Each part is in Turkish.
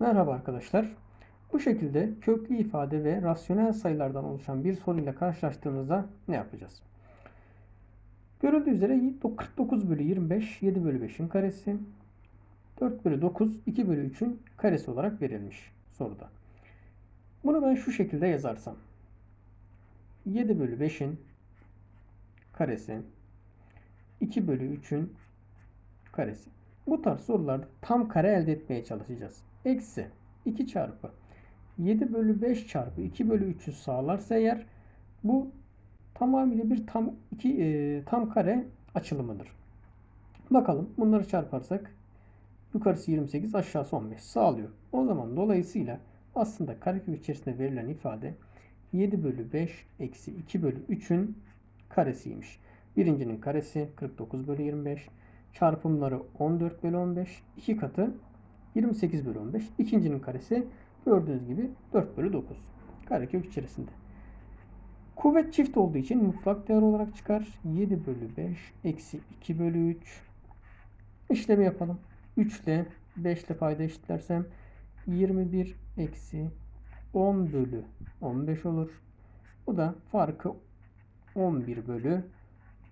Merhaba arkadaşlar. Bu şekilde köklü ifade ve rasyonel sayılardan oluşan bir soruyla karşılaştığımızda ne yapacağız? Görüldüğü üzere 49 bölü 25 7 bölü 5'in karesi 4 bölü 9 2 bölü 3'ün karesi olarak verilmiş soruda. Bunu ben şu şekilde yazarsam 7 bölü 5'in karesi 2 bölü 3'ün karesi. Bu tarz sorularda tam kare elde etmeye çalışacağız. Eksi 2 çarpı 7 bölü 5 çarpı 2 bölü 3'ü sağlarsa eğer bu tamamıyla bir tam iki e, tam kare açılımıdır. Bakalım bunları çarparsak yukarısı 28 aşağısı 15 sağlıyor. O zaman dolayısıyla aslında karekök içerisinde verilen ifade 7 bölü 5 eksi 2 bölü 3'ün karesiymiş. Birincinin karesi 49 bölü 25 çarpımları 14 bölü 15 iki katı 28 bölü 15 ikincinin karesi gördüğünüz gibi 4 bölü 9 karekök içerisinde. Kuvvet çift olduğu için mutlak değer olarak çıkar. 7 bölü 5 eksi 2 bölü 3 işlemi yapalım. 3 ile 5 ile payda eşitlersem 21 eksi 10 bölü 15 olur. Bu da farkı 11 bölü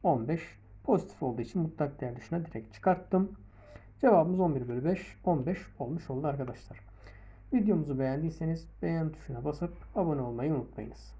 15 pozitif olduğu için mutlak değer dışına direkt çıkarttım. Cevabımız 11 bölü 5 15 olmuş oldu arkadaşlar. Videomuzu beğendiyseniz beğen tuşuna basıp abone olmayı unutmayınız.